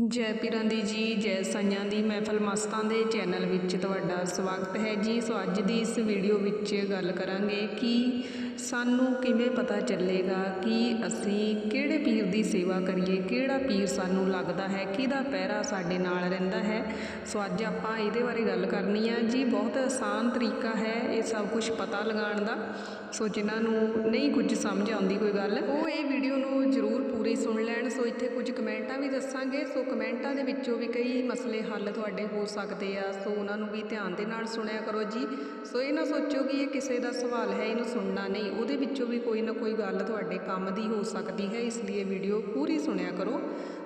ਜੈ ਪੀਰਾਂ ਦੀ ਜੀ ਜੈ ਸਾਈਆਂ ਦੀ ਮਹਿਫਲ ਮਸਤਾਂ ਦੇ ਚੈਨਲ ਵਿੱਚ ਤੁਹਾਡਾ ਸਵਾਗਤ ਹੈ ਜੀ। ਸੋ ਅੱਜ ਦੀ ਇਸ ਵੀਡੀਓ ਵਿੱਚ ਗੱਲ ਕਰਾਂਗੇ ਕਿ ਸਾਨੂੰ ਕਿਵੇਂ ਪਤਾ ਚੱਲੇਗਾ ਕਿ ਅਸੀਂ ਕਿਹੜੇ ਪੀਰ ਦੀ ਸੇਵਾ ਕਰੀਏ, ਕਿਹੜਾ ਪੀਰ ਸਾਨੂੰ ਲੱਗਦਾ ਹੈ, ਕਿਹਦਾ ਪਹਿਰਾ ਸਾਡੇ ਨਾਲ ਰਹਿੰਦਾ ਹੈ। ਸੋ ਅੱਜ ਆਪਾਂ ਇਹਦੇ ਬਾਰੇ ਗੱਲ ਕਰਨੀ ਆ ਜੀ। ਬਹੁਤ ਆਸਾਨ ਤਰੀਕਾ ਹੈ ਇਹ ਸਭ ਕੁਝ ਪਤਾ ਲਗਾਉਣ ਦਾ। ਸੋ ਜਿਨ੍ਹਾਂ ਨੂੰ ਨਹੀਂ ਕੁਝ ਸਮਝ ਆਉਂਦੀ ਕੋਈ ਗੱਲ, ਉਹ ਇਹ ਵੀਡੀਓ ਨੂੰ ਜ਼ਰੂਰ ਪੂਰੀ ਸੁਣ ਲੈਣ। ਸੋ ਇੱਥੇ ਕੁਝ ਕਮੈਂਟਾਂ ਵੀ ਦੱਸਾਂਗੇ। ਸੋ ਕਮੈਂਟਾਂ ਦੇ ਵਿੱਚੋਂ ਵੀ ਕਈ ਮਸਲੇ ਹੱਲ ਤੁਹਾਡੇ ਹੋ ਸਕਦੇ ਆ, ਸੋ ਉਹਨਾਂ ਨੂੰ ਵੀ ਧਿਆਨ ਦੇ ਨਾਲ ਸੁਣਿਆ ਕਰੋ ਜੀ। ਸੋ ਇਹ ਨਾ ਸੋਚੋ ਕਿ ਇਹ ਕਿਸੇ ਦਾ ਸਵਾਲ ਹੈ, ਇਹਨੂੰ ਸੁਣਨਾ ਨਹੀਂ। ਉਹਦੇ ਵਿੱਚੋਂ ਵੀ ਕੋਈ ਨਾ ਕੋਈ ਗੱਲ ਤੁਹਾਡੇ ਕੰਮ ਦੀ ਹੋ ਸਕਦੀ ਹੈ, ਇਸ ਲਈ ਇਹ ਵੀਡੀਓ ਪੂਰੀ ਸੁਣਿਆ ਕਰੋ।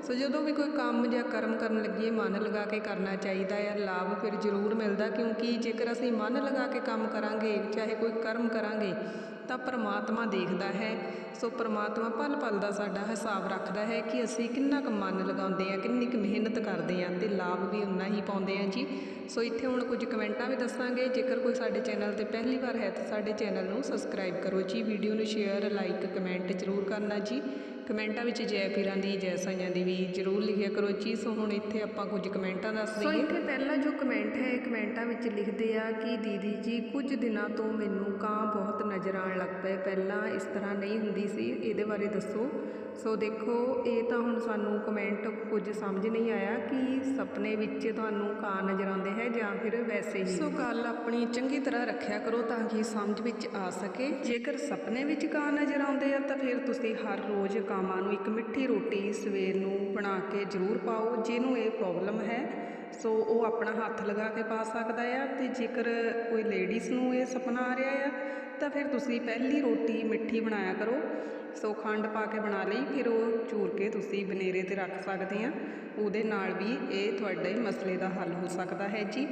ਸੋ ਜਦੋਂ ਵੀ ਕੋਈ ਕੰਮ ਜਾਂ ਕਰਮ ਕਰਨ ਲੱਗੀਏ ਮਨ ਲਗਾ ਕੇ ਕਰਨਾ ਚਾਹੀਦਾ ਹੈ, ਲਾਭ ਫਿਰ ਜ਼ਰੂਰ ਮਿਲਦਾ, ਕਿਉਂਕਿ ਜੇਕਰ ਅਸੀਂ ਮਨ ਲਗਾ ਕੇ ਕੰਮ ਕਰਾਂਗੇ, ਚਾਹੇ ਕੋਈ ਕਰਮ ਕਰਾਂਗੇ ਤਾਂ ਪਰਮਾਤਮਾ ਦੇਖਦਾ ਹੈ। ਸੋ ਪਰਮਾਤਮਾ ਪਲ ਪਲ ਦਾ ਸਾਡਾ ਹਿਸਾਬ ਰੱਖਦਾ ਹੈ ਕਿ ਅਸੀਂ ਕਿੰਨਾ ਕੁ ਮਨ ਲਗਾਉਂਦੇ ਆ ਕਿੰਨੀ ਕੁ ਮਿਹਨਤ ਕਰਦੇ ਆ ਤੇ ਲਾਭ ਵੀ ਉਨਾ ਹੀ ਪਾਉਂਦੇ ਆ ਜੀ। ਸੋ ਇੱਥੇ ਹੁਣ ਕੁਝ ਕਮੈਂਟਾਂ ਵੀ ਦੱਸਾਂਗੇ। ਜੇਕਰ ਕੋਈ ਸਾਡੇ ਚੈਨਲ ਤੇ ਪਹਿਲੀ ਵਾਰ ਹੈ ਤਾਂ ਸਾਡੇ ਚੈਨਲ ਨੂੰ ਸਬਸਕ੍ਰਾਈਬ ਕਰੋ ਜੀ। ਵੀਡੀਓ ਨੂੰ ਸ਼ੇਅਰ, ਲਾਈਕ, ਕਮੈਂਟ ਜ਼ਰੂਰ ਕਰਨਾ ਜੀ। ਕਮੈਂਟਾਂ ਵਿੱਚ ਜੈ ਪੀਰਾਂ ਦੀ ਜੈ ਸਾਈਆਂ ਦੀ ਵੀ ਜ਼ਰੂਰ ਲਿਖਿਆ ਕਰੋ ਜੀ। ਸੋ ਹੁਣ ਇੱਥੇ ਆਪਾਂ ਕੁਝ ਕਮੈਂਟਾਂ ਦੱਸ ਦਈਏ। ਸੋ ਇੱਥੇ ਪਹਿਲਾ ਜੋ ਕਮੈਂਟ ਹੈ ਕਮੈਂਟਾਂ ਵਿੱਚ ਲਿਖਦੇ ਆ ਕਿ ਦੀਦੀ ਜੀ ਕੁਝ ਦਿਨਾਂ ਤੋਂ ਮੈਨੂੰ ਕਾਂ ਬਹੁਤ ਨਜ਼ਰ ਆਉਣ ਲੱਗ ਪਏ। ਪਹਿਲਾਂ ਇਸ ਤਰ੍ਹਾਂ ਨਹੀਂ ਹੁੰਦੀ ਸੀ ਇਹਦੇ ਬਾਰੇ ਦੱਸੋ। ਸੋ ਦੇਖੋ ਇਹ ਤਾਂ ਹੁਣ ਸਾਨੂੰ ਕਮੈਂਟ ਕੁਝ ਸਮਝ ਨਹੀਂ ਆਇਆ ਕਿ ਸੁਪਨੇ ਵਿੱਚ ਤੁਹਾਨੂੰ ਕਾਂ ਨਜ਼ਰ ਆਉਂਦੇ ਹੈ ਜਾਂ ਫਿਰ ਵੈਸੇ ਹੀ। ਸੋ ਗੱਲ ਆਪਣੀ ਚੰਗੀ ਤਰ੍ਹਾਂ ਰੱਖਿਆ ਕਰੋ ਤਾਂ ਕਿ ਸਮਝ ਵਿੱਚ ਆ ਸਕੇ। ਜੇਕਰ ਸੁਪਨੇ ਵਿੱਚ ਕਾਂ ਨਜ਼ਰ ਆਉਂਦੇ ਆ ਤਾਂ ਫਿਰ ਤੁਸੀਂ ਹਰ ਰੋਜ਼ ਕਾਵਾਂ ਨੂੰ ਇੱਕ ਮਿੱਠੀ ਰੋਟੀ ਸਵੇਰ ਨੂੰ ਬਣਾ ਕੇ ਜ਼ਰੂਰ ਪਾਓ, ਜਿਹਨੂੰ ਇਹ ਪ੍ਰੋਬਲਮ ਹੈ। ਸੋ ਉਹ ਆਪਣਾ ਹੱਥ ਲਗਾ ਕੇ ਪਾ ਸਕਦਾ ਆ ਤੇ ਜੇਕਰ ਕੋਈ ਲੇਡੀਜ਼ ਨੂੰ ਇਹ ਸੁਪਨਾ ਆ ਰਿਹਾ ਆ, ਤਾਂ ਫਿਰ ਤੁਸੀਂ ਪਹਿਲੀ ਰੋਟੀ ਮਿੱਠੀ ਬਣਾਇਆ ਕਰੋ। ਸੋ ਖੰਡ ਪਾ ਕੇ ਬਣਾ ਲਈ, ਫਿਰ ਉਹ ਚੂਰ ਕੇ ਤੁਸੀਂ ਬਨੇਰੇ ਤੇ ਰੱਖ ਸਕਦੇ ਆ। ਉਹਦੇ ਨਾਲ ਵੀ ਇਹ ਤੁਹਾਡੇ ਮਸਲੇ ਦਾ ਹੱਲ ਹੋ ਸਕਦਾ ਹੈ ਜੀ।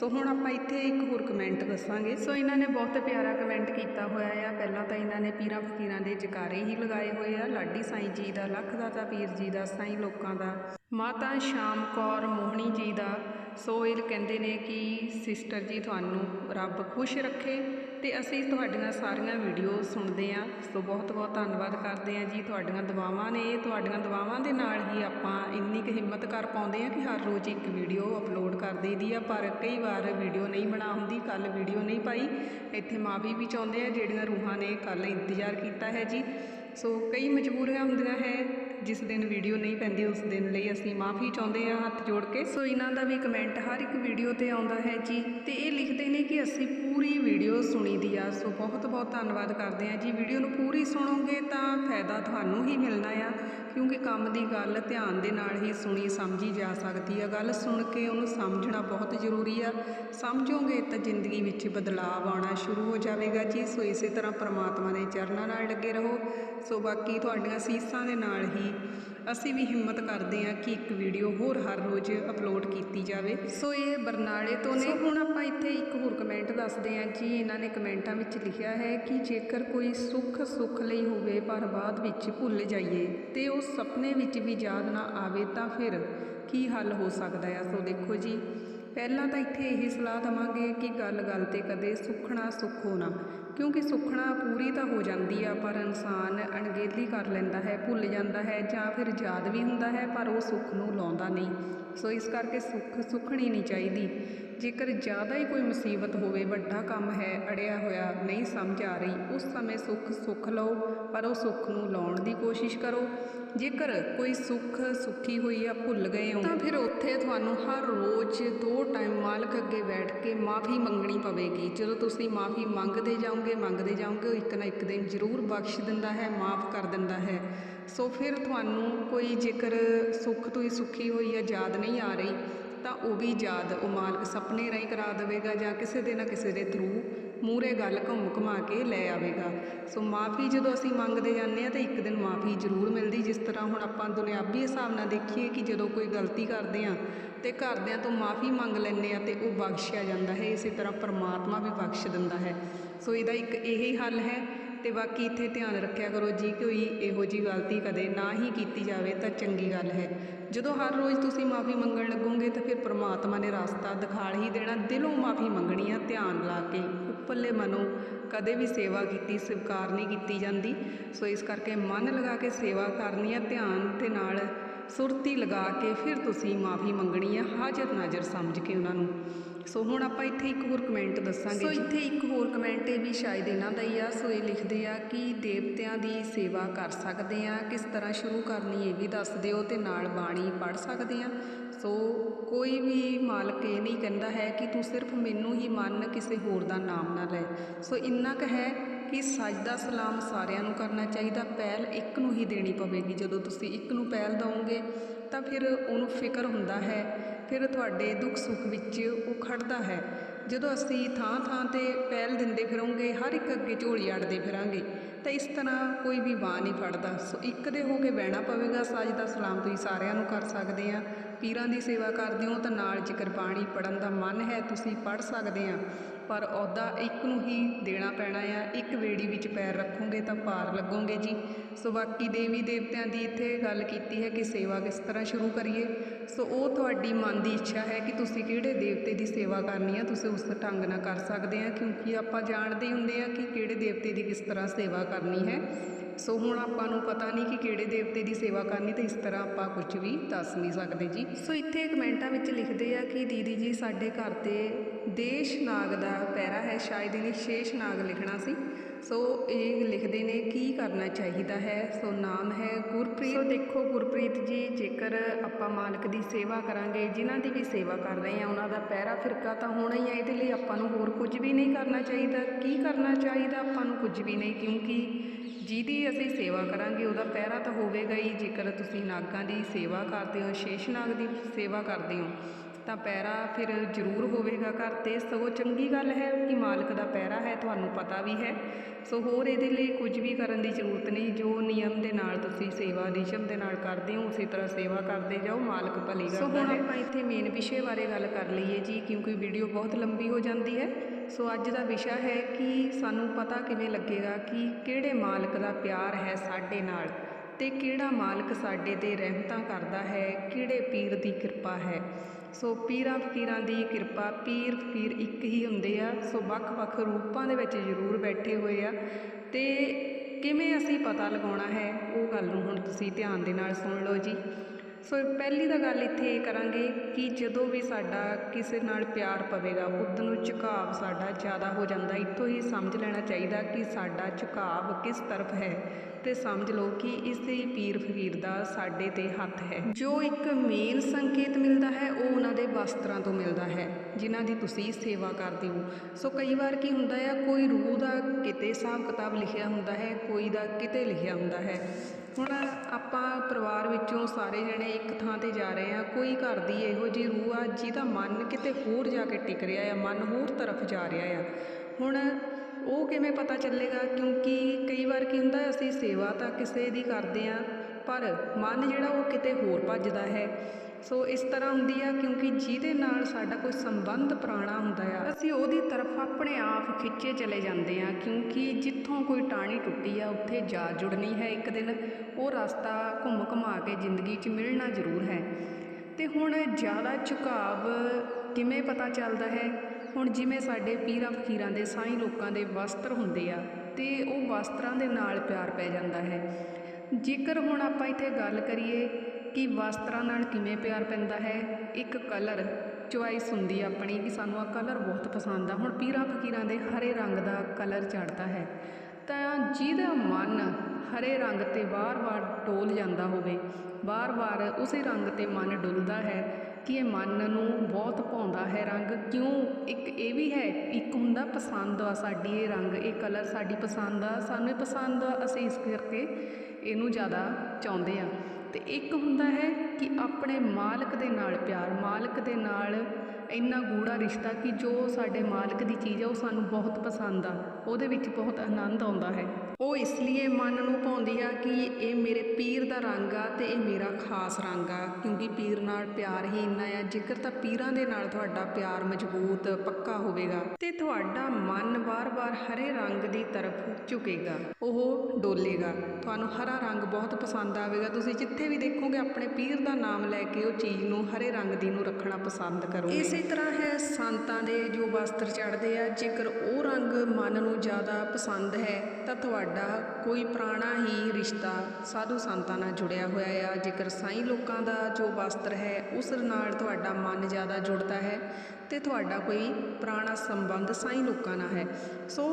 ਸੋ ਹੁਣ ਆਪਾਂ ਇੱਥੇ ਇੱਕ ਹੋਰ ਕਮੈਂਟ ਦੱਸਾਂਗੇ। ਸੋ ਇਹਨਾਂ ਨੇ ਬਹੁਤ ਪਿਆਰਾ ਕਮੈਂਟ ਕੀਤਾ ਹੋਇਆ ਆ। ਪਹਿਲਾਂ ਤਾਂ ਇਹਨਾਂ ਨੇ ਪੀਰਾਂ ਫਕੀਰਾਂ ਦੇ ਜਕਾਰੇ ਹੀ ਲਗਾਏ ਹੋਏ ਆ। ਲਾਡੀ ਸਾਈਂ ਜੀ ਦਾ, ਲੱਖ ਦਾਤਾ ਪੀਰ ਜੀ ਦਾ, ਸਾਈਂ ਲੋਕਾਂ ਦਾ। ਮਾਤਾ ਸ਼ਾਮ ਕੌਰ ਮੋਹਣੀ ਜੀ ਦਾ, ਸੋ ਇਹ ਕਹਿੰਦੇ ਨੇ ਕਿ ਸਿਸਟਰ ਜੀ ਤੁਹਾਨੂੰ ਰੱਬ ਖੁਸ਼ ਰੱਖੇ ਤੇ ਅਸੀਂ ਤੁਹਾਡੀਆਂ ਸਾਰੀਆਂ ਵੀਡੀਓ ਸੁਣਦੇ ਆ। ਸੋ ਬਹੁਤ ਬਹੁਤ ਧੰਨਵਾਦ ਕਰਦੇ ਆ ਜੀ ਤੁਹਾਡੀਆਂ ਦੁਆਵਾਂ ਨੇ। ਤੁਹਾਡੀਆਂ ਦੁਆਵਾਂ ਦੇ ਨਾਲ ਹੀ ਆਪਾਂ ਇੰਨੀ ਕੁ ਹਿੰਮਤ ਕਰ ਪਾਉਂਦੇ ਆ ਕਿ ਹਰ ਰੋਜ਼ ਇੱਕ ਵੀਡੀਓ ਅਪਲੋਡ ਕਰ ਦੇਈਦੀ ਆ, ਪਰ ਕਈ ਵਾਰ ਵੀਡੀਓ ਨਹੀਂ ਬਣਾ ਹੁੰਦੀ ਕੱਲ ਵੀਡੀਓ ਨਹੀਂ ਪਾਈ। ਇੱਥੇ ਮਾਫੀ ਵੀ ਚਾਹੁੰਦੇ ਆ ਜਿਹੜੀਆਂ ਰੂਹਾਂ ਨੇ ਕੱਲ ਇੰਤਜ਼ਾਰ ਕੀਤਾ ਹੈ ਜੀ। ਸੋ ਕਈ ਮਜਬੂਰੀਆਂ ਹੁੰਦੀਆਂ ਹੈ। ਜਿਸ ਦਿਨ ਵੀਡੀਓ ਨਹੀਂ ਪੈਂਦੀ, ਉਸ ਦਿਨ ਲਈ ਅਸੀਂ ਮਾਫੀ ਚਾਹੁੰਦੇ ਹਾਂ ਹੱਥ ਜੋੜ ਕੇ। ਸੋ ਇਹਨਾਂ ਦਾ ਵੀ ਕਮੈਂਟ ਹਰ ਇੱਕ ਵੀਡੀਓ ਤੇ ਆਉਂਦਾ ਹੈ ਜੀ ਤੇ ਇਹ ਲਿਖਦੇ ਨੇ ਕਿ ਅਸੀਂ ਪੂਰੀ ਵੀਡੀਓ ਸੁਣੀ ਦੀ ਆ। ਸੋ ਬਹੁਤ ਬਹੁਤ ਧੰਨਵਾਦ ਕਰਦੇ ਹਾਂ ਜੀ। ਵੀਡੀਓ ਨੂੰ ਪੂਰੀ ਸੁਣੋਗੇ ਤਾਂ ਫਾਇਦਾ ਤੁਹਾਨੂੰ ਹੀ ਮਿਲਣਾ ਆ, ਕਿਉਂਕਿ ਕੰਮ ਦੀ ਗੱਲ ਧਿਆਨ ਦੇ ਨਾਲ ਹੀ ਸੁਣੀ ਸਮਝੀ ਜਾ ਸਕਦੀ ਆ। ਗੱਲ ਸੁਣ ਕੇ ਉਹਨੂੰ ਸਮਝਣਾ ਬਹੁਤ ਜ਼ਰੂਰੀ ਆ। ਸਮਝੋਗੇ ਤਾਂ ਜ਼ਿੰਦਗੀ ਵਿੱਚ ਬਦਲਾਅ ਆਉਣਾ ਸ਼ੁਰੂ ਹੋ ਜਾਵੇਗਾ ਜੀ। ਸੋ ਇਸੇ ਤਰ੍ਹਾਂ ਪਰਮਾਤਮਾ ਦੇ ਚਰਨਾਂ ਨਾਲ ਲੱਗੇ ਰਹੋ। ਸੋ ਬਾਕੀ ਤੁਹਾਡੀਆਂ ਸੀਸਾਂ ਦੇ ਨਾਲ ਹੀ ਅਸੀਂ ਵੀ ਹਿੰਮਤ ਕਰਦੇ ਹਾਂ ਕਿ ਇੱਕ ਵੀਡੀਓ ਹੋਰ ਹਰ ਰੋਜ਼ ਅਪਲੋਡ ਕੀਤੀ ਜਾਵੇ। ਸੋ ਇਹ ਬਰਨਾਲੇ ਤੋਂ ਨੇ। ਹੁਣ ਆਪਾਂ ਇੱਥੇ ਇੱਕ ਹੋਰ ਕਮੈਂਟ ਦੱਸਦੇ ਹਾਂ ਜੀ ਇਹਨਾਂ ਨੇ ਕਮੈਂਟਾਂ ਵਿੱਚ ਲਿਖਿਆ ਹੈ ਕਿ ਜੇਕਰ ਕੋਈ ਸੁੱਖ ਸੁੱਖ ਲਈ ਹੋਵੇ ਪਰ ਬਾਅਦ ਵਿੱਚ ਭੁੱਲ ਜਾਈਏ ਤੇ ਉਹ ਸੁਪਨੇ ਵਿੱਚ ਵੀ ਯਾਦ ਨਾ ਆਵੇ ਤਾਂ ਫਿਰ ਕੀ ਹੱਲ ਹੋ ਸਕਦਾ ਹੈ? ਸੋ ਦੇਖੋ ਜੀ। ਪਹਿਲਾਂ ਤਾਂ ਇੱਥੇ ਇਹ ਸਲਾਹ ਦਵਾਂਗੇ ਕਿ ਗੱਲ ਗੱਲ ਤੇ ਕਦੇ ਸੁਖਣਾ ਸੁੱਖ ਹੋਣਾ, ਕਿਉਂਕਿ ਸੁਖਣਾ ਪੂਰੀ ਤਾਂ ਹੋ ਜਾਂਦੀ ਆ, ਪਰ ਇਨਸਾਨ ਅਣਗਹਿਲੀ ਕਰ ਲੈਂਦਾ ਹੈ, ਭੁੱਲ ਜਾਂਦਾ ਹੈ ਜਾਂ ਫਿਰ ਯਾਦ ਵੀ ਹੁੰਦਾ ਹੈ, ਪਰ ਉਹ ਸੁੱਖ ਨੂੰ ਲਾਉਂਦਾ ਨਹੀਂ। ਸੋ ਇਸ ਕਰਕੇ ਸੁੱਖ ਸੁਖਣੀ ਨਹੀਂ ਚਾਹੀਦੀ। ਜੇਕਰ ਜ਼ਿਆਦਾ ਹੀ ਕੋਈ ਮੁਸੀਬਤ ਹੋਵੇ, ਵੱਡਾ ਕੰਮ ਹੈ, ਅੜਿਆ ਹੋਇਆ ਨਹੀਂ ਸਮਝ ਆ ਰਹੀ, ਉਸ ਸਮੇਂ ਸੁੱਖ ਸੁੱਖ ਲਓ, ਪਰ ਉਹ ਸੁੱਖ ਨੂੰ ਲਾਉਣ ਦੀ ਕੋਸ਼ਿਸ਼ ਕਰੋ। ਜੇਕਰ ਕੋਈ ਸੁੱਖ ਸੁੱਖੀ ਹੋਈ ਆ, ਭੁੱਲ ਗਏ ਹੋ, ਤਾਂ ਫਿਰ ਉੱਥੇ ਤੁਹਾਨੂੰ ਹਰ ਰੋਜ਼ ਦੋ ਟਾਈਮ ਮਾਲਕ ਅੱਗੇ ਬੈਠ ਕੇ ਮਾਫੀ ਮੰਗਣੀ ਪਵੇਗੀ। ਜਦੋਂ ਤੁਸੀਂ ਮਾਫੀ ਮੰਗਦੇ ਜਾਓਗੇ ਮੰਗਦੇ ਜਾਓਗੇ, ਉਹ ਇੱਕ ਨਾ ਇੱਕ ਦਿਨ ਜ਼ਰੂਰ ਬਖਸ਼ ਦਿੰਦਾ ਹੈ, ਮਾਫ ਕਰ ਦਿੰਦਾ ਹੈ। ਸੋ ਫਿਰ ਤੁਹਾਨੂੰ ਕੋਈ ਜੇਕਰ ਸੁੱਖ ਤੋਂ ਹੀ ਸੁੱਖੀ ਹੋਈ ਆ ਯਾਦ ਨਹੀਂ ਆ ਰਹੀ, ਤਾਂ ਉਹ ਵੀ ਯਾਦ, ਉਹ ਮਾਲਕ ਸੁਪਨੇ ਰਾਹੀਂ ਕਰਾ ਦੇਵੇਗਾ ਜਾਂ ਕਿਸੇ ਦੇ ਨਾ ਕਿਸੇ ਦੇ ਥਰੂ ਮੂਰੇ ਗੱਲ ਘੁੰਮ ਘੁਮਾ ਕੇ ਲੈ ਆਵੇਗਾ। ਸੋ ਮਾਫੀ ਜਦੋਂ ਅਸੀਂ ਮੰਗਦੇ ਜਾਂਦੇ ਆ ਤਾਂ ਇੱਕ ਦਿਨ ਮਾਫੀ ਜ਼ਰੂਰ ਮਿਲਦੀ। ਜਿਸ ਤਰ੍ਹਾਂ ਹੁਣ ਆਪਾਂ ਦੁਨਿਆਵੀ ਹਿਸਾਬ ਨਾਲ ਦੇਖੀਏ ਕਿ ਜਦੋਂ ਕੋਈ ਗਲਤੀ ਕਰਦੇ ਆ ਤੇ ਘਰਦਿਆਂ ਤੋਂ ਮਾਫੀ ਮੰਗ ਲੈਂਦੇ ਆ ਤੇ ਉਹ ਬਖਸ਼ਿਆ ਜਾਂਦਾ ਹੈ। ਇਸੇ ਤਰ੍ਹਾਂ ਪਰਮਾਤਮਾ ਵੀ ਬਖਸ਼ ਦਿੰਦਾ ਹੈ। ਸੋ ਇਹਦਾ ਇੱਕ ਇਹੀ ਹੱਲ ਹੈ ਅਤੇ ਬਾਕੀ ਇੱਥੇ ਧਿਆਨ ਰੱਖਿਆ ਕਰੋ, ਜੀ ਕੋਈ ਇਹੋ ਜੀ ਗਲਤੀ ਕਦੇ ਨਾ ਹੀ ਕੀਤੀ ਜਾਵੇ ਤਾਂ ਚੰਗੀ ਗੱਲ ਹੈ। ਜਦੋਂ ਹਰ ਰੋਜ਼ ਤੁਸੀਂ ਮਾਫੀ ਮੰਗਣ ਲੱਗੋਗੇ ਤਾਂ ਫਿਰ ਪ੍ਰਮਾਤਮਾ ਨੇ ਰਸਤਾ ਦਿਖਾਲ ਹੀ ਦੇਣਾ, ਦਿਲੋਂ ਮਾਫੀ ਮੰਗਣੀ ਆ, ਧਿਆਨ ਲਾ ਕੇ। ਉੱਪਰਲੇ ਮਨੋਂ ਕਦੇ ਵੀ ਸੇਵਾ ਕੀਤੀ, ਸਵੀਕਾਰ ਨਹੀਂ ਕੀਤੀ ਜਾਂਦੀ। ਸੋ ਇਸ ਕਰਕੇ ਮਨ ਲਗਾ ਕੇ ਸੇਵਾ ਕਰਨੀ ਆ, ਧਿਆਨ ਦੇ ਨਾਲ ਸੁਰਤੀ ਲਗਾ ਕੇ ਫਿਰ ਤੁਸੀਂ ਮਾਫੀ ਮੰਗਣੀ ਆ ਹਾਜ਼ਰ ਨਾਜ਼ਰ ਸਮਝ ਕੇ ਉਹਨਾਂ ਨੂੰ। ਸੋ ਹੁਣ ਆਪਾਂ ਇੱਥੇ ਇੱਕ ਹੋਰ ਕਮੈਂਟ ਦੱਸਾਂਗੇ ਸੋ ਇੱਥੇ ਇੱਕ ਹੋਰ ਕਮੈਂਟ ਇਹ ਵੀ ਸ਼ਾਇਦ ਇਹਨਾਂ ਦਾ ਹੀ ਆ। ਸੋ ਇਹ ਲਿਖਦੇ ਆ ਕਿ ਦੇਵਤਿਆਂ ਦੀ ਸੇਵਾ ਕਰ ਸਕਦੇ ਆ। ਕਿਸ ਤਰ੍ਹਾਂ ਸ਼ੁਰੂ ਕਰਨੀ ਇਹ ਵੀ ਦੱਸ ਦਿਓ ਤੇ ਨਾਲ ਬਾਣੀ ਪੜ੍ਹ ਸਕਦੇ ਆ। ਸੋ ਕੋਈ ਵੀ ਮਾਲਕ ਇਹ ਨਹੀਂ ਕਹਿੰਦਾ ਹੈ ਕਿ ਤੂੰ ਸਿਰਫ ਮੈਨੂੰ ਹੀ ਮੰਨ ਕਿਸੇ ਹੋਰ ਦਾ ਨਾਮ ਨਾ ਲੈ। ਸੋ ਇੰਨਾ ਕੁ ਹੈ ਕਿ ਸਜਦਾ ਸਲਾਮ ਸਾਰਿਆਂ ਨੂੰ ਕਰਨਾ ਚਾਹੀਦਾ। ਪਹਿਲ ਇੱਕ ਨੂੰ ਹੀ ਦੇਣੀ ਪਵੇਗੀ। ਜਦੋਂ ਤੁਸੀਂ ਇੱਕ ਨੂੰ ਪਹਿਲ ਦਿਓਗੇ ਤਾਂ ਫਿਰ ਉਹਨੂੰ ਫਿਕਰ ਹੁੰਦਾ ਹੈ ਫਿਰ ਤੁਹਾਡੇ ਦੁੱਖ ਸੁੱਖ ਵਿੱਚ ਉਹ ਖੜਦਾ ਹੈ। ਜਦੋਂ ਅਸੀਂ ਥਾਂ ਥਾਂ ਤੇ ਪਹਿਲ ਦਿੰਦੇ ਫਿਰੋਂਗੇ, ਹਰ ਇੱਕ ਅੱਗੇ ਝੋਲੀ ਅੜਦੇ ਫਿਰਾਂਗੇ, ਤਾਂ ਇਸ ਤਰ੍ਹਾਂ ਕੋਈ ਵੀ ਬਾਂਹ ਨਹੀਂ ਫੜਦਾ। ਸੋ ਇੱਕ ਦੇ ਹੋ ਕੇ ਬਹਿਣਾ ਪਵੇਗਾ ਸਜਦਾ ਸਲਾਮ ਤੁਸੀਂ ਸਾਰਿਆਂ ਨੂੰ ਕਰ ਸਕਦੇ ਆ। ਪੀਰਾਂ ਦੀ ਸੇਵਾ ਕਰਦੇ ਹੋ ਤਾਂ ਨਾਲ ਜ਼ਿਕਰ ਬਾਣੀ ਪੜਨ ਦਾ ਮਨ ਹੈ, ਤੁਸੀਂ ਪੜ ਸਕਦੇ ਆ। ਪਰ ਅਹੁਦਾ ਇੱਕ ਨੂੰ ਹੀ ਦੇਣਾ ਪੈਣਾ ਆ। ਇੱਕ ਵੇੜੀ ਵਿੱਚ ਪੈਰ ਰੱਖੋਗੇ ਤਾਂ ਪਾਰ ਲੱਗੋਗੇ ਜੀ। ਸੋ ਬਾਕੀ ਦੇਵੀ ਦੇਵਤਿਆਂ ਦੀ ਇੱਥੇ ਗੱਲ ਕੀਤੀ ਹੈ ਕਿ ਸੇਵਾ ਕਿਸ ਤਰ੍ਹਾਂ ਸ਼ੁਰੂ ਕਰੀਏ। ਸੋ ਉਹ ਤੁਹਾਡੀ ਮਨ ਦੀ ਇੱਛਾ ਹੈ ਕਿ ਤੁਸੀਂ ਕਿਹੜੇ ਦੇਵਤੇ ਦੀ ਸੇਵਾ ਕਰਨੀ ਆ, ਤੁਸੀਂ ਉਸ ਢੰਗ ਨਾਲ ਕਰ ਸਕਦੇ ਆ। ਕਿਉਂਕਿ ਆਪਾਂ ਜਾਣਦੇ ਹੀ ਹੁੰਦੇ ਆ ਕਿ ਕਿਹੜੇ ਦੇਵਤੇ ਦੀ ਕਿਸ ਤਰ੍ਹਾਂ ਸੇਵਾ ਕਰਨੀ ਹੈ। ਸੋ ਹੁਣ ਆਪਾਂ ਨੂੰ ਪਤਾ ਨਹੀਂ ਕਿ ਕਿਹੜੇ ਦੇਵਤੇ ਦੀ ਸੇਵਾ ਕਰਨੀ, ਤੇ ਇਸ ਤਰ੍ਹਾਂ ਆਪਾਂ ਕੁਝ ਵੀ ਦੱਸ ਨਹੀਂ ਸਕਦੇ ਜੀ। ਸੋ ਇੱਥੇ ਕਮੈਂਟਾਂ ਵਿੱਚ ਲਿਖਦੇ ਆ ਕਿ ਦੀਦੀ ਜੀ, ਸਾਡੇ ਘਰ ਤੇ ਦੇਸ਼ ਨਾਗ ਦਾ ਪੈਰਾ ਹੈ। ਸ਼ਾਇਦ ਇਹਨੇ ਸ਼ੇਸ਼ ਨਾਗ ਲਿਖਣਾ ਸੀ। ਸੋ ਇਹ ਲਿਖਦੇ ਨੇ ਕੀ ਕਰਨਾ ਚਾਹੀਦਾ ਹੈ। ਸੋ ਨਾਮ ਹੈ ਗੁਰਪ੍ਰੀਤ। ਸੋ ਦੇਖੋ ਗੁਰਪ੍ਰੀਤ ਜੀ, ਜੇਕਰ ਆਪਾਂ ਮਾਲਕ ਦੀ ਸੇਵਾ ਕਰਾਂਗੇ, ਜਿਨ੍ਹਾਂ ਦੀ ਵੀ ਸੇਵਾ ਕਰ ਰਹੇ ਆ ਉਹਨਾਂ ਦਾ ਪਹਿਰਾ ਫਿਰਕਾ ਤਾਂ ਹੋਣਾ ਹੀ ਹੈ। ਇਹਦੇ ਲਈ ਆਪਾਂ ਨੂੰ ਹੋਰ ਕੁਝ ਵੀ ਨਹੀਂ ਕਰਨਾ ਚਾਹੀਦਾ। ਕੀ ਕਰਨਾ ਚਾਹੀਦਾ? ਆਪਾਂ ਨੂੰ ਕੁਝ ਵੀ ਨਹੀਂ, ਕਿਉਂਕਿ ਜਿਹਦੀ ਅਸੀਂ ਸੇਵਾ ਕਰਾਂਗੇ, ਉਹਦਾ ਪਹਿਰਾ ਤਾਂ ਹੋਵੇਗਾ ਹੀ। ਜੇਕਰ ਤੁਸੀਂ ਨਾਗਾਂ ਦੀ ਸੇਵਾ ਕਰਦੇ ਹੋ, ਸ਼ੇਸ਼ ਨਾਗ ਦੀ ਸੇਵਾ ਕਰਦੇ ਹੋ ਤਾਂ ਪਹਿਰਾ ਫਿਰ ਜ਼ਰੂਰ ਹੋਵੇਗਾ ਘਰ ਤੇ। ਸਗੋਂ ਚੰਗੀ ਗੱਲ ਹੈ ਕਿ ਮਾਲਕ ਦਾ ਪਹਿਰਾ ਹੈ ਤੁਹਾਨੂੰ ਪਤਾ ਵੀ ਹੈ। ਸੋ ਹੋਰ ਇਹਦੇ ਲਈ ਕੁਝ ਵੀ ਕਰਨ ਦੀ ਜ਼ਰੂਰਤ ਨਹੀਂ। ਜੋ ਨਿਯਮ ਦੇ ਨਾਲ ਤੁਸੀਂ ਸੇਵਾ ਨਿਯਮ ਦੇ ਨਾਲ ਕਰਦੇ ਹੋ ਉਸੇ ਤਰ੍ਹਾਂ ਸੇਵਾ ਕਰਦੇ ਜਾਓ ਮਾਲਕ ਭਲੀ ਕਰਦਾ ਹੈ ਸੋ ਹੁਣ ਆਪਾਂ ਇੱਥੇ ਮੇਨ ਵਿਸ਼ੇ ਬਾਰੇ ਗੱਲ ਕਰ ਲਈਏ ਜੀ ਕਿਉਂਕਿ ਵੀਡੀਓ ਬਹੁਤ ਲੰਬੀ ਹੋ ਜਾਂਦੀ ਹੈ। ਸੋ ਅੱਜ ਦਾ ਵਿਸ਼ਾ ਹੈ ਕਿ ਸਾਨੂੰ ਪਤਾ ਕਿਵੇਂ ਲੱਗੇਗਾ ਕਿ ਕਿਹੜੇ ਮਾਲਕ ਦਾ ਪਿਆਰ ਹੈ ਸਾਡੇ ਨਾਲ ਤੇ ਕਿਹੜਾ ਮਾਲਕ ਸਾਡੇ ਤੇ ਰਹਿਮਤਾਂ ਕਰਦਾ ਹੈ ਕਿਹੜੇ ਪੀਰ ਦੀ ਕਿਰਪਾ ਹੈ। ਸੋ ਪੀਰਾਂ ਫਕੀਰਾਂ ਦੀ ਕਿਰਪਾ, ਪੀਰ ਫਕੀਰ ਇੱਕ ਹੀ ਹੁੰਦੇ ਆ। ਸੋ ਵੱਖ-ਵੱਖ ਰੂਪਾਂ ਦੇ ਵਿੱਚ ਜ਼ਰੂਰ ਬੈਠੇ ਹੋਏ ਆ। ਤੇ ਕਿਵੇਂ ਅਸੀਂ ਪਤਾ ਲਗਾਉਣਾ ਹੈ? ਉਹ ਗੱਲ ਨੂੰ ਹੁਣ ਤੁਸੀਂ ਧਿਆਨ ਦੇ ਨਾਲ ਸੁਣ ਲਓ ਜੀ। ਸੋ ਪਹਿਲੀ ਤਾਂ ਗੱਲ ਇੱਥੇ ਇਹ ਕਰਾਂਗੇ ਕਿ ਜਦੋਂ ਵੀ ਸਾਡਾ ਕਿਸੇ ਨਾਲ ਪਿਆਰ ਪਵੇਗਾ ਉਦੋਂ ਨੂੰ ਝੁਕਾਵ ਸਾਡਾ ਜ਼ਿਆਦਾ ਹੋ ਜਾਂਦਾ। ਇੱਥੋਂ ਹੀ ਸਮਝ ਲੈਣਾ ਚਾਹੀਦਾ ਕਿ ਸਾਡਾ ਝੁਕਾਵ ਕਿਸ ਤਰਫ ਹੈ ਤੇ ਸਮਝ ਲਓ ਕਿ ਇਸ ਇਸੇ ਪੀਰ ਫਕੀਰ ਦਾ ਸਾਡੇ ਤੇ ਹੱਥ ਹੈ। ਜੋ ਇੱਕ ਮੇਨ ਸੰਕੇਤ ਮਿਲਦਾ ਹੈ, ਉਹ ਉਹਨਾਂ ਦੇ ਵਸਤਰਾਂ ਤੋਂ ਮਿਲਦਾ ਹੈ, ਜਿਨ੍ਹਾਂ ਦੀ ਤੁਸੀਂ ਸੇਵਾ ਕਰਦੇ ਹੋ। ਸੋ ਕਈ ਵਾਰ ਕੀ ਹੁੰਦਾ ਹੈ ਕੋਈ ਰੂਹ ਦਾ ਕਿਤੇ ਹਿਸਾਬ ਕਿਤਾਬ ਲਿਖਿਆ ਹੁੰਦਾ ਹੈ, ਕੋਈ ਦਾ ਕਿਤੇ ਲਿਖਿਆ ਹੁੰਦਾ ਹੈ। ਹੁਣ ਆਪਾਂ ਪਰਿਵਾਰ ਵਿੱਚੋਂ ਸਾਰੇ ਜਣੇ ਇੱਕ ਥਾਂ ਤੇ ਜਾ ਰਹੇ ਆ ਕੋਈ ਘਰ ਦੀ ਇਹੋ ਜਿਹੀ ਰੂਹ ਆ ਜਿਹਦਾ ਮਨ ਕਿਤੇ ਹੋਰ ਜਾ ਕੇ ਟਿਕ ਰਿਹਾ ਆ, ਮਨ ਹੋਰ ਤਰਫ ਜਾ ਰਿਹਾ ਆ। ਹੁਣ ਉਹ ਕਿਵੇਂ ਪਤਾ ਚੱਲੇਗਾ? ਕਿਉਂਕਿ ਕਈ ਵਾਰ ਕੀ ਹੁੰਦਾ, ਅਸੀਂ ਸੇਵਾ ਤਾਂ ਕਿਸੇ ਦੀ ਕਰਦੇ ਆ ਪਰ ਮਨ ਜਿਹੜਾ ਉਹ ਕਿਤੇ ਹੋਰ ਭੱਜਦਾ ਹੈ। ਸੋ ਇਸ ਤਰ੍ਹਾਂ ਹੁੰਦੀ ਆ, ਕਿਉਂਕਿ ਜਿਹਦੇ ਨਾਲ ਸਾਡਾ ਕੋਈ ਸੰਬੰਧ ਪੁਰਾਣਾ ਹੁੰਦਾ ਆ, ਅਸੀਂ ਉਹਦੀ ਤਰਫ ਆਪਣੇ ਆਪ ਖਿੱਚੇ ਚਲੇ ਜਾਂਦੇ ਆ, ਕਿਉਂਕਿ ਜਿੱਥੋਂ ਕੋਈ ਟਾਣੀ ਟੁੱਟੀ ਆ, ਉੱਥੇ ਜਾ ਜੁੜਨੀ ਹੈ ਇੱਕ ਦਿਨ। ਉਹ ਰਸਤਾ ਘੁੰਮ ਘੁਮਾ ਕੇ ਜ਼ਿੰਦਗੀ 'ਚ ਮਿਲਣਾ ਜ਼ਰੂਰ ਹੈ। ਤੇ ਹੁਣ ਜ਼ਿਆਦਾ ਝੁਕਾਵ ਕਿਵੇਂ ਪਤਾ ਚੱਲਦਾ ਹੈ? ਹੁਣ ਜਿਵੇਂ ਸਾਡੇ ਪੀਰਾਂ ਫਕੀਰਾਂ ਦੇ ਸਾਈਂ ਲੋਕਾਂ ਦੇ ਵਸਤਰ ਹੁੰਦੇ ਆ, ਤੇ ਉਹ ਵਸਤਰਾਂ ਦੇ ਨਾਲ ਪਿਆਰ ਪੈ ਜਾਂਦਾ ਹੈ। ਜੇਕਰ ਹੁਣ ਆਪਾਂ ਇੱਥੇ ਗੱਲ ਕਰੀਏ ਕਿ ਵਸਤਰਾਂ ਨਾਲ ਕਿਵੇਂ ਪਿਆਰ ਪੈਂਦਾ ਹੈ। ਇੱਕ ਕਲਰ ਚੁਆਇਸ ਹੁੰਦੀ ਆਪਣੀ ਕਿ ਸਾਨੂੰ ਆ ਕਲਰ ਬਹੁਤ ਪਸੰਦ ਆ। ਹੁਣ ਪੀਰਾਂ ਫਕੀਰਾਂ ਦੇ ਹਰੇ ਰੰਗ ਦਾ ਕਲਰ ਚੜਦਾ ਹੈ। ਤਾਂ ਜਿਹਦਾ ਮਨ ਹਰੇ ਰੰਗ ਤੇ ਵਾਰ-ਵਾਰ ਡੋਲ ਜਾਂਦਾ ਹੋਵੇ, ਵਾਰ-ਵਾਰ ਉਸੇ ਰੰਗ ਤੇ ਮਨ ਡੁੱਲਦਾ ਹੈ ਕਿ ਇਹ ਮਨ ਨੂੰ ਬਹੁਤ ਭਾਉਂਦਾ ਹੈ ਰੰਗ। ਕਿਉਂ? ਇੱਕ ਇਹ ਵੀ ਹੈ, ਇੱਕ ਹੁੰਦਾ ਪਸੰਦ ਆ ਸਾਡੀ ਇਹ ਰੰਗ, ਇਹ ਕਲਰ ਸਾਡੀ ਪਸੰਦ ਆ, ਸਾਨੂੰ ਇਹ ਪਸੰਦ ਆ, ਅਸੀਂ ਇਸ ਕਰਕੇ ਇਹਨੂੰ ਜ਼ਿਆਦਾ ਚਾਹੁੰਦੇ ਆ। ਅਤੇ ਇੱਕ ਹੁੰਦਾ ਹੈ ਕਿ ਆਪਣੇ ਮਾਲਕ ਦੇ ਨਾਲ ਪਿਆਰ, ਮਾਲਕ ਦੇ ਨਾਲ ਇੰਨਾ ਗੂੜਾ ਰਿਸ਼ਤਾ ਕਿ ਜੋ ਸਾਡੇ ਮਾਲਕ ਦੀ ਚੀਜ਼ ਹੈ ਉਹ ਸਾਨੂੰ ਬਹੁਤ ਪਸੰਦ ਆ, ਉਹਦੇ ਵਿੱਚ ਬਹੁਤ ਆਨੰਦ ਆਉਂਦਾ ਹੈ। ਉਹ ਇਸ ਲਈ ਮਨ ਨੂੰ ਪਾਉਂਦੀ ਆ ਕਿ ਇਹ ਮੇਰੇ ਪੀਰ ਦਾ ਰੰਗ ਆ ਤੇ ਇਹ ਮੇਰਾ ਖਾਸ ਰੰਗ ਆ, ਕਿਉਂਕਿ ਪੀਰ ਨਾਲ ਪਿਆਰ ਹੀ ਇੰਨਾ ਆ। ਜੇਕਰ ਤਾਂ ਪੀਰਾਂ ਦੇ ਨਾਲ ਤੁਹਾਡਾ ਪਿਆਰ ਮਜ਼ਬੂਤ, ਪੱਕਾ ਹੋਵੇਗਾ ਤੇ ਤੁਹਾਡਾ ਮਨ ਵਾਰ-ਵਾਰ ਹਰੇ ਰੰਗ ਦੀ ਤਰਫ ਝੁਕੇਗਾ, ਉਹ ਡੋਲੇਗਾ। ਤੁਹਾਨੂੰ ਹਰਾ ਰੰਗ ਬਹੁਤ ਪਸੰਦ ਆਵੇਗਾ। ਤੁਸੀਂ ਜਿੱਥੇ ਵੀ ਦੇਖੋਗੇ ਆਪਣੇ ਪੀਰ ਦਾ ਨਾਮ ਲੈ ਕੇ ਉਹ ਚੀਜ਼ ਨੂੰ ਹਰੇ ਰੰਗ ਦੀ ਨੂੰ ਰੱਖਣਾ ਪਸੰਦ ਕਰੋਗੇ। ਇਸੇ ਤਰ੍ਹਾਂ ਹੈ ਸੰਤਾਂ ਦੇ ਜੋ ਵਸਤਰ ਚੜ੍ਹਦੇ ਆ। ਜੇਕਰ ਉਹ ਰੰਗ ਮਨ ਨੂੰ ਜ਼ਿਆਦਾ ਪਸੰਦ ਹੈ, ਤਾਂ ਤੁਹਾਡਾ ਤੁਹਾਡਾ ਕੋਈ ਪੁਰਾਣਾ ਹੀ ਰਿਸ਼ਤਾ ਸਾਧੂ ਸੰਤਾਂ ਨਾਲ ਜੁੜਿਆ ਹੋਇਆ ਆ। ਜੇਕਰ ਸਾਈਂ ਲੋਕਾਂ ਦਾ ਜੋ ਵਸਤਰ ਹੈ, ਉਸ ਨਾਲ ਤੁਹਾਡਾ ਮਨ ਜ਼ਿਆਦਾ ਜੁੜਦਾ ਹੈ ਤੇ ਤੁਹਾਡਾ ਕੋਈ ਪੁਰਾਣਾ ਸੰਬੰਧ ਸਾਈਂ ਲੋਕਾਂ ਨਾਲ ਹੈ। ਸੋ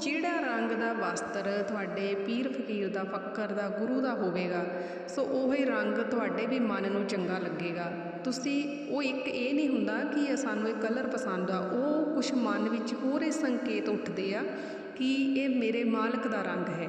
ਜਿਹੜਾ ਰੰਗ ਦਾ ਵਸਤਰ ਤੁਹਾਡੇ ਪੀਰ ਫਕੀਰ ਦਾ, ਫੱਕਰ ਦਾ, ਗੁਰੂ ਦਾ ਹੋਵੇਗਾ, ਸੋ ਉਹ ਹੀ ਰੰਗ ਤੁਹਾਡੇ ਵੀ ਮਨ ਨੂੰ ਚੰਗਾ ਲੱਗੇਗਾ। ਤੁਸੀਂ, ਉਹ ਇੱਕ ਇਹ ਨਹੀਂ ਹੁੰਦਾ ਕਿ ਸਾਨੂੰ ਇਹ ਕਲਰ ਪਸੰਦ ਆ, ਉਹ ਕੁਝ ਮਨ ਵਿੱਚ ਹੋਰ ਇਹ ਸੰਕੇਤ ਉੱਠਦੇ ਆ ਕਿ ਇਹ ਮੇਰੇ ਮਾਲਕ ਦਾ ਰੰਗ ਹੈ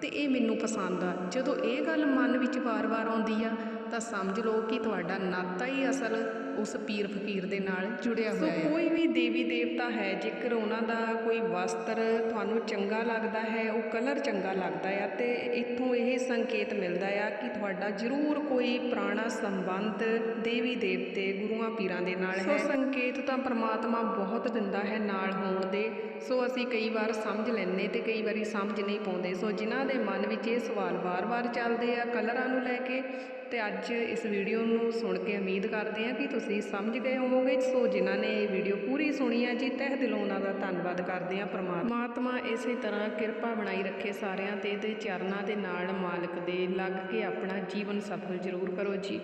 ਤੇ ਇਹ ਮੈਨੂੰ ਪਸੰਦ ਆ। ਜਦੋਂ ਇਹ ਗੱਲ ਮਨ ਵਿੱਚ ਵਾਰ-ਵਾਰ ਆਉਂਦੀ ਆ, ਤਾਂ ਸਮਝ ਲਓ ਕਿ ਤੁਹਾਡਾ ਨਾਤਾ ਹੀ ਅਸਲ ਉਸ ਪੀਰ ਫਕੀਰ ਦੇ ਨਾਲ ਜੁੜਿਆ ਹੋਇਆ ਹੈ। ਕੋਈ ਵੀ ਦੇਵੀ ਦੇਵਤਾ ਹੈ ਜੇਕਰ ਉਹਨਾਂ ਦਾ ਕੋਈ ਵਸਤਰ ਤੁਹਾਨੂੰ ਚੰਗਾ ਲੱਗਦਾ ਹੈ ਉਹ ਕਲਰ ਚੰਗਾ ਲੱਗਦਾ ਆ ਤੇ ਇੱਥੋਂ ਇਹ ਸੰਕੇਤ ਮਿਲਦਾ ਆ ਕਿ ਤੁਹਾਡਾ ਜ਼ਰੂਰ ਕੋਈ ਪੁਰਾਣਾ ਸੰਬੰਧ ਦੇਵੀ ਦੇਵਤੇ ਗੁਰੂਆਂ ਪੀਰਾਂ ਦੇ ਨਾਲ ਹੈ। ਸੋ ਸੰਕੇਤ ਤਾਂ ਪ੍ਰਮਾਤਮਾ ਬਹੁਤ ਦਿੰਦਾ ਹੈ ਨਾਲ ਹੋਣ ਦੇ। ਸੋ ਅਸੀਂ ਕਈ ਵਾਰ ਸਮਝ ਲੈਂਦੇ ਤੇ ਕਈ ਵਾਰੀ ਸਮਝ ਨਹੀਂ ਪਾਉਂਦੇ। ਸੋ ਜਿਨ੍ਹਾਂ ਦੇ ਮਨ ਵਿੱਚ ਇਹ ਸਵਾਲ ਵਾਰ-ਵਾਰ ਚੱਲਦੇ ਆ ਕਲਰਾਂ ਨੂੰ ਲੈ ਕੇ ਤੇ ਅੱਜ ਇਸ ਵੀਡੀਓ ਨੂੰ ਸੁਣ ਕੇ ਉਮੀਦ ਕਰਦੇ ਹਾਂ ਕਿ ਤੁਸੀਂ ਸਮਝ ਗਏ ਹੋਵੋਗੇ। ਸੋ ਜਿਨ੍ਹਾਂ ਨੇ ਇਹ ਵੀਡੀਓ ਪੂਰੀ ਸੁਣੀ ਹੈ, ਜੀ ਤਹਿ ਦਿਲੋਂ ਉਹਨਾਂ ਦਾ ਧੰਨਵਾਦ ਕਰਦੇ ਹਾਂ ਪਰਮਾਤਮਾ ਇਸੇ ਤਰ੍ਹਾਂ ਕਿਰਪਾ ਬਣਾਈ ਰੱਖੇ ਸਾਰਿਆਂ ਤੇ ਤੇ ਚਰਨਾਂ ਦੇ ਨਾਲ ਮਾਲਕ ਦੇ ਲੱਗ ਕੇ ਆਪਣਾ ਜੀਵਨ ਸਫਲ ਜ਼ਰੂਰ ਕਰੋ ਜੀ।